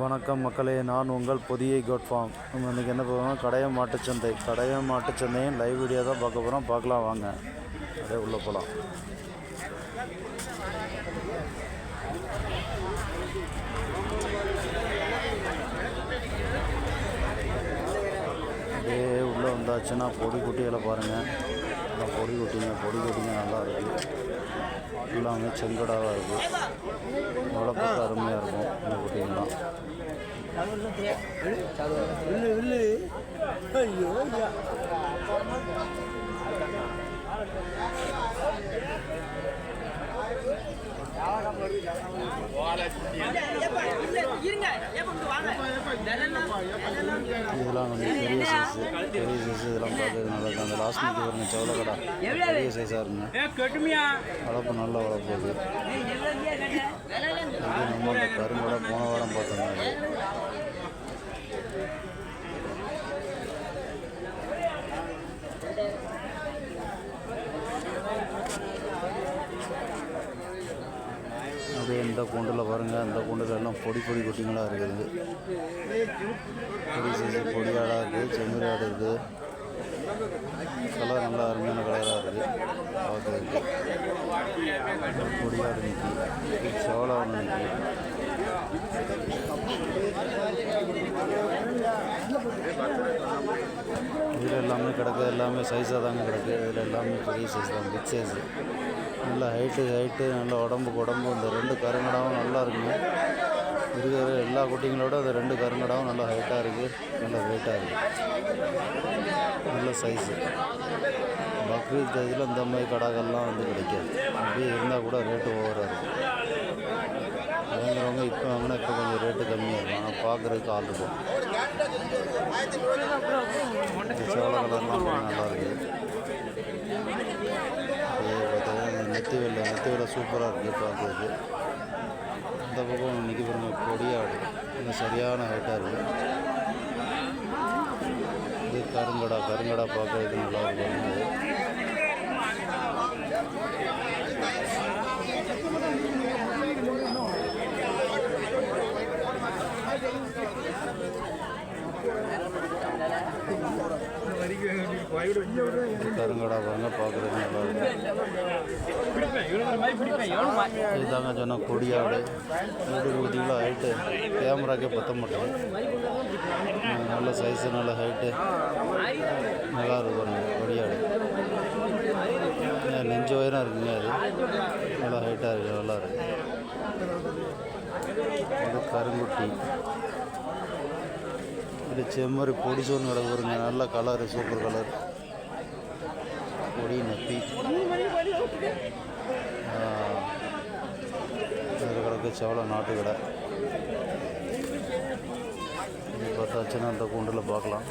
வணக்கம் மக்களே நான் உங்கள் புதிய கோட் ஃபார்ம் நம்ம இன்றைக்கி என்ன பார்க்கணும் கடையம் மாட்டுச்சந்தை கடையம் மாட்டுச்சந்தையும் லைவ் வீடியோ தான் பார்க்க போகிறோம் பார்க்கலாம் வாங்க. அப்படியே உள்ளே போகலாம். அப்படியே உள்ளே வந்தாச்சுன்னா பொடி குட்டிகளை பாருங்கள் நல்லா பொடி குட்டிங்க பொடி குட்டிங்க நல்லா இருக்குது எல்லாமே செங்கடாவாக இருக்குது வளர்ப்புக்கு அருமையாக இருக்கும். இந்த இருங்க வாங்க. இதெல்லாம் இதெல்லாம் வந்து பெரிய சைஸ் பெரிய சைஸ் இதெல்லாம் பார்க்கறது நல்லா அந்த லாஸ்ட் மிக்க வருங்க செவல கடை பெரிய சைஸாக இருக்குங்க வளர்ப்பு நல்ல வளர்ப்பு இது நம்ம கருங்கடை போன வாரம் பார்த்தோங்க இந்த கூண்டில் பாருங்கள் இந்த கூண்டில் எல்லாம் பொடி பொடி குட்டிங்களாக இருக்குது. பொடி சைஸ் பொடி ஆடாக இருக்குது செம்மறி ஆடு இருக்குது கலர் நல்லா அருமையான கலராக இருக்குது பார்க்குறதுக்கு. பொடி ஆடு நிற்கி செவலை ஒன்று நிற்கி இதில் எல்லாமே கிடக்கு எல்லாமே சைஸாக தாங்க கிடக்கு. இதில் எல்லாமே பெரிய சைஸ் தான் பிக் சைஸு நல்லா ஹைட்டு ஹைட்டு நல்ல உடம்புக்கு உடம்பு இந்த ரெண்டு கருங்கடாவும் நல்லா இருக்குங்க. இருக்கிற எல்லா குட்டிங்களோட அந்த ரெண்டு கருங்கடாவும் நல்லா ஹைட்டாக இருக்குது நல்லா வெயிட்டாக இருக்குது நல்ல சைஸு பக்ரீத் இதில் இந்த மாதிரி கடாக்கள்லாம் வந்து கிடைக்காது. அப்படியே இருந்தால் கூட ரேட்டு ஓவராக இருக்கும். வாங்குறவங்க இப்போ வாங்கினா இப்போ கொஞ்சம் ரேட்டு கம்மியாக இருக்கும். ஆனால் பார்க்குறதுக்கு ஆள் இருக்கும். இந்த சோள கலர்லாம் நல்லா இருக்குது பார்த்தீங்கன்னா இந்த வெள்ளை நெத்தி வெள்ளை சூப்பராக இருக்குது பார்க்குறதுக்கு. இந்த பக்கம் இன்றைக்கி பாருங்க கொடியாடு இன்னும் சரியான ஹைட்டாக இருக்குது இது கருங்கடா கருங்கடா பார்க்குறதுக்கு நல்லா இருக்கும் அது இது கருங்கடா பாருங்க இருக்கும் இதுதாங்க சொன்ன கொடியாடு. வீடு ஊதிங்களா ஹைட்டு கேமராக்கே மாட்டேங்குது. உம், நல்ல சைஸு நல்ல ஹைட்டு நல்லா இருக்கு பாருங்க கொடியாடு. நெஞ்சு உயரம் இருக்குங்க அது. நல்லா ஹைட்டாக இருக்குது நல்லா இருக்கு. இது கருங்குட்டி. இது செம்மறி பொடிச்சோன்னு கிடக்கு பாருங்க நல்ல கலரு சூப்பர் கலர் பொடி நப்பி செவல நாட்டு கடை இது பார்த்தாச்சுன்னா அந்த கூண்டில் பார்க்கலாம்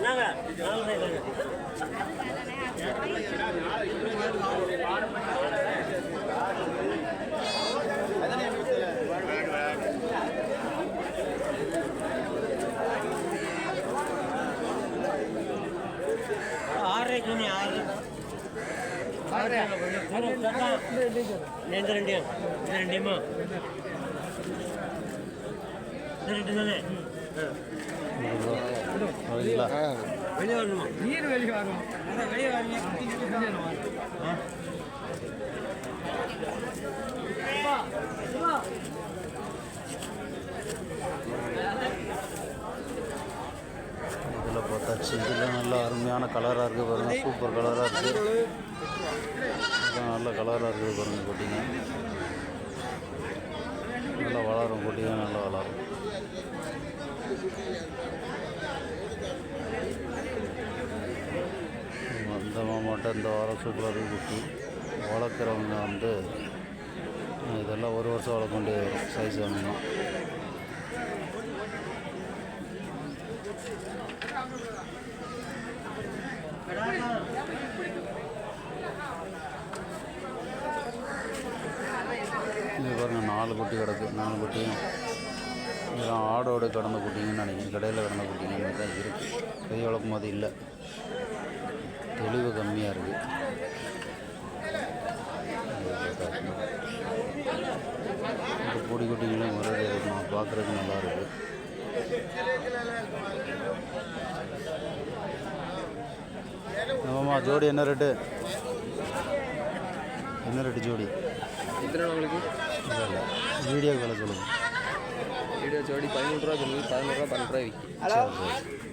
இந்த ரெண்டு இந்த ரெண்டையுமா இந்த ரெண்டு தானே வெளியே வரணுமா நீர் வெளியே வெளியே இதில் பார்த்தாச்சு இதில் நல்ல அருமையான கலராக இருக்குது பாருங்கள் சூப்பர் கலராக இருக்குது இதெல்லாம் நல்ல கலராக இருக்குது பாருங்கள் குட்டிங்க நல்லா வளரும் குட்டிங்க நல்லா வளரும். இந்த மாமாட்டம் இந்த வாரம் சூப்பராக குட்டி வளர்க்குறவங்க வந்து இதெல்லாம் ஒரு வருஷம் வளர்க்க வேண்டிய சைஸ் வேணும்னா இது நாலு குட்டி கிடக்கு. நாலு குட்டியும் இதெல்லாம் ஆடோடு கிடந்த குட்டிங்கன்னு நினைக்கிறேன். கடையில் கிடந்த குட்டிங்க தான் இருக்குது பெரிய வளர்க்கும் போது இல்லை. தெளிவு கம்மியாக இருக்குது இந்த பொடி குட்டிங்களும் ரேட்டு தான் பார்க்குறதுக்கு நல்லா இருக்கு. ஆமாம்மா ஜோடி என்ன ரேட்டு என்ன ரேட்டு ஜோடி? வீடியோ விலை சொல்லுங்கள் வீடியோ ஜோடி பதிமூணு ரூபா சொல்லுது பதினோரு ரூபா பன்னெண்டு ரூபாய் விற்கி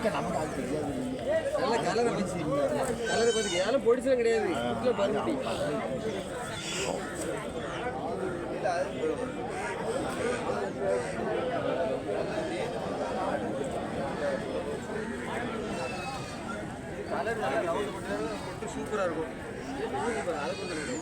ஐயா நல்ல கலரை வச்சு கலர் பார்த்துக்க. யாரும் பொடிச்சலாம் கிடையாது. வீட்டில் பருத்தி கலர் நல்லா ரவுண்ட் போட்டு சூப்பராக இருக்கும். அதை கொஞ்சம் இது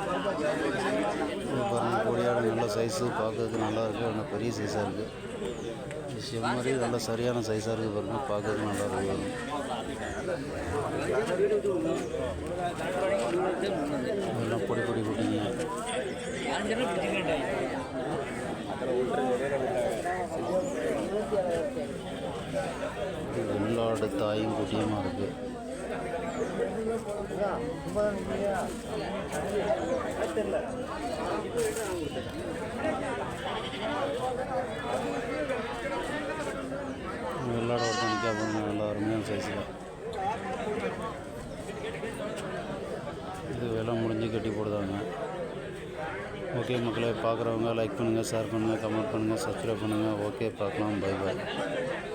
பாருங்கள் கொடியாடு நல்ல சைஸு பார்க்கறதுக்கு நல்லா இருக்குது ஆனால் பெரிய சைஸாக இருக்குது செம்மறி நல்ல சரியான சைஸாக இருக்குது பாருங்கள் பார்க்கறதுக்கு நல்லா இருக்குது எல்லாம் பொடி பொடி குட்டிங்க உள்ளாடு தாயும் குட்டியுமா இருக்குது வெள்ளாடு ஒருத்தன் நிற்கா பாருங்க நல்லா அருமையான சைஸில் இது விலை முடிஞ்சு கட்டி போடுதாங்க ஓகே மக்களை பார்க்குறவங்க லைக் பண்ணுங்கள் ஷேர் பண்ணுங்கள் கமெண்ட் பண்ணுங்கள் சப்ஸ்கிரைப் பண்ணுங்கள் ஓகே பார்க்கலாம் பை பாய்